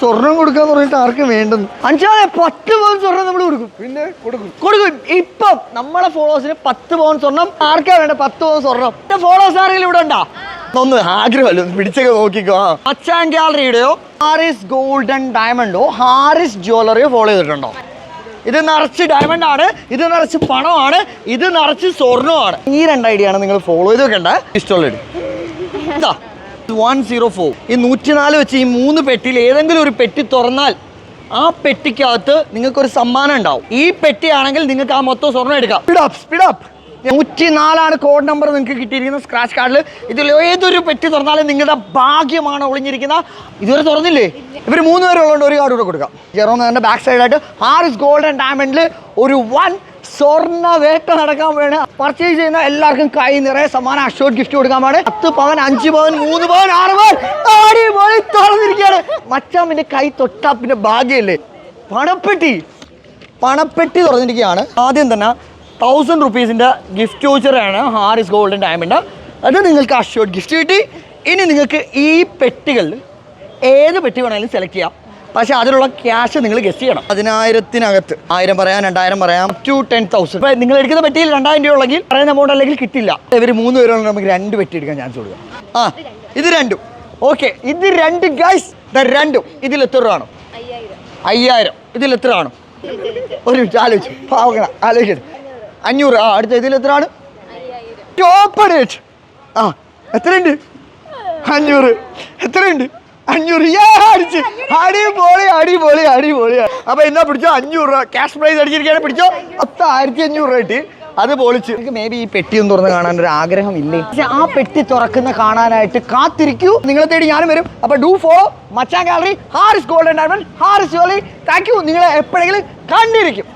സ്വർണം കൊടുക്കാന്ന് പറഞ്ഞിട്ട് ആർക്കും വേണ്ടെന്ന്. അഞ്ചാതെ പത്ത് പവൻ സ്വർണം നമ്മൾ കൊടുക്കും. പിന്നെ കൊടുക്കും. കൊടുക്കും. ഇപ്പം നമ്മളെ ഫോളോവേഴ്സിന് പത്ത് പവൻ സ്വർണം. ആർക്കാ വേണ്ട പത്ത് പവൻ സ്വർണം? എന്റെ ഫോളോവേഴ്സ് ആരെങ്കിലും ഇവിടെ ഉണ്ടോ? ഒന്ന് ആഗ്രഹമല്ലോ പിടിച്ചൊക്കെ നോക്കിക്കോ. അച്ഛൻ അച്ചാൻ ഗാലറിയുടെയോ ഹാരിസ് ഗോൾഡൻ ഡയമണ്ടോ ഹാരിസ് ജ്വല്ലറിയോ ഫോളോ ചെയ്തിട്ടുണ്ടോ? ഇത് നിറച്ച് ഡയമണ്ട് ആണ് ഇത് നിറച്ച് പണമാണ് ഇത് നിറച്ച് സ്വർണമാണ് ഈ രണ്ട് ഐഡിയ ആണ് നിങ്ങൾ ഫോളോ ചെയ്ത് വെക്കേണ്ട? ഇഷ്ടമുള്ള ഇതാ വൺ സീറോ ഫോർ ഈ നൂറ്റിനാല് വെച്ച് ഈ മൂന്ന് പെട്ടിയിൽ ഏതെങ്കിലും ഒരു പെട്ടി തുറന്നാൽ ആ പെട്ടിക്കകത്ത് നിങ്ങൾക്ക് ഒരു സമ്മാനം ഉണ്ടാവും. ഈ പെട്ടിയാണെങ്കിൽ നിങ്ങൾക്ക് ആ മൊത്തം സ്വർണം എടുക്കാം. സ്പീഡപ്പ് സ്പീഡപ്പ് നൂറ്റിനാലാണ് കോഡ് നമ്പർ നിങ്ങൾക്ക് കിട്ടിയിരിക്കുന്ന സ്ക്രാച്ച് കാർഡിൽ ഇതിൽ ഏതൊരു പെട്ടി തുറന്നാലും നിങ്ങളുടെ ഭാഗ്യമാണ് ഒളിഞ്ഞിരിക്കുന്ന. ഇതുവരെ തുറന്നില്ലേ? ഇവർ മൂന്ന് പേരുള്ളതുകൊണ്ട് ഒരു കാർഡ് കൂടെ കൊടുക്കാം. ജെറോന്ന് ബാക്ക് സൈഡായിട്ട് ആർ ഗോൾഡ് ആൻഡ് ഡയമണ്ടിൽ ഒരു വൺ സ്വർണ വേട്ട നടക്കാൻ വേണം. പർച്ചേസ് ചെയ്യുന്ന എല്ലാവർക്കും കൈ നിറയെ സമ്മാനം. അഷോർട്ട് ഗിഫ്റ്റ് കൊടുക്കാൻ വേണം. പത്ത് പവൻ അഞ്ച് പവൻ മൂന്ന് പവൻ ആറ് പവൻ. അടിപൊളി തുറന്നിരിക്കുകയാണ് മച്ചാമിന്റെ കൈ തൊട്ടാ പിന്നെ ഭാഗ്യല്ലേ പണപ്പെട്ടി. പണപ്പെട്ടി തുറന്നിരിക്കുകയാണ്. ആദ്യം തന്നെ തൗസൻഡ് റുപ്പീസിന്റെ ഗിഫ്റ്റ് വൗച്ചറാണ് ഹാരിസ് ഗോൾഡൻ ഡയമണ്ട് അത് നിങ്ങൾക്ക് അഷോർ ഗിഫ്റ്റ് കിട്ടി. ഇനി നിങ്ങൾക്ക് ഈ പെട്ടികളിൽ ഏത് പെട്ടി വേണമെങ്കിലും സെലക്ട് ചെയ്യാം. പക്ഷേ അതിനുള്ള ക്യാഷ് നിങ്ങൾ ഗസ്റ്റ് ചെയ്യണം. പതിനായിരത്തിനകത്ത്. ആയിരം പറയാം രണ്ടായിരം പറയാം. ടു ടെൻ തൗസൻഡ് ഇപ്പം നിങ്ങൾ എടുക്കുന്ന പെട്ടിയിൽ രണ്ടായിരം രൂപ ഉള്ളെങ്കിൽ പറയുന്ന എമൗണ്ട് അല്ലെങ്കിൽ കിട്ടില്ല. ഇവർ മൂന്ന് പേരുള്ള നമുക്ക് രണ്ട് പെട്ടി എടുക്കാൻ ചാൻസ് കൊടുക്കാം. ആ ഇത് രണ്ടും. ഓക്കെ ഇത് രണ്ട് ഗൈസ് രണ്ടും. ഇതിൽ എത്ര രൂപ കാണും? അയ്യായിരം. ഇതിൽ എത്ര ആണ് ഒരു മിനിറ്റ് ആലോചിച്ചു. പാവങ്ങള ആലോചിക്കട്ടെ അഞ്ഞൂറ്. ആ അടുത്ത ഇതിൽ എത്ര ആണ് ടോപ്പ് റേറ്റ് ആ എത്രയുണ്ട്? അഞ്ഞൂറ്. എത്രയുണ്ട്? അഞ്ഞൂറ്. അടിച്ച്. അടിപൊളി അടിപൊളി അടിപൊളി. അപ്പൊ എന്നാ പിടിച്ചോ അഞ്ഞൂറ് രൂപ. ക്യാഷ് പ്രൈസ് അടിച്ചിരിക്കുകയാണ്. പിടിച്ചോ. പത്ത് ആയിരത്തി അഞ്ഞൂറ് രൂപ കിട്ടി. അത് പൊളിച്ച്. എനിക്ക് മേ ബി ഈ ഒന്ന് തുറന്ന് കാണാൻ ഒരു ആഗ്രഹം ഇല്ലേ പക്ഷെ ആ പെട്ടി തുറക്കുന്ന കാണാനായിട്ട് കാത്തിരിക്കൂ. നിങ്ങളെ തേടി ഞാനും വരും. അപ്പൊ do follow Machan gallery Haris golden diamond Haris ജോലി താങ്ക് യു നിങ്ങളെ എപ്പോഴെങ്കിലും കണ്ടിരിക്കും.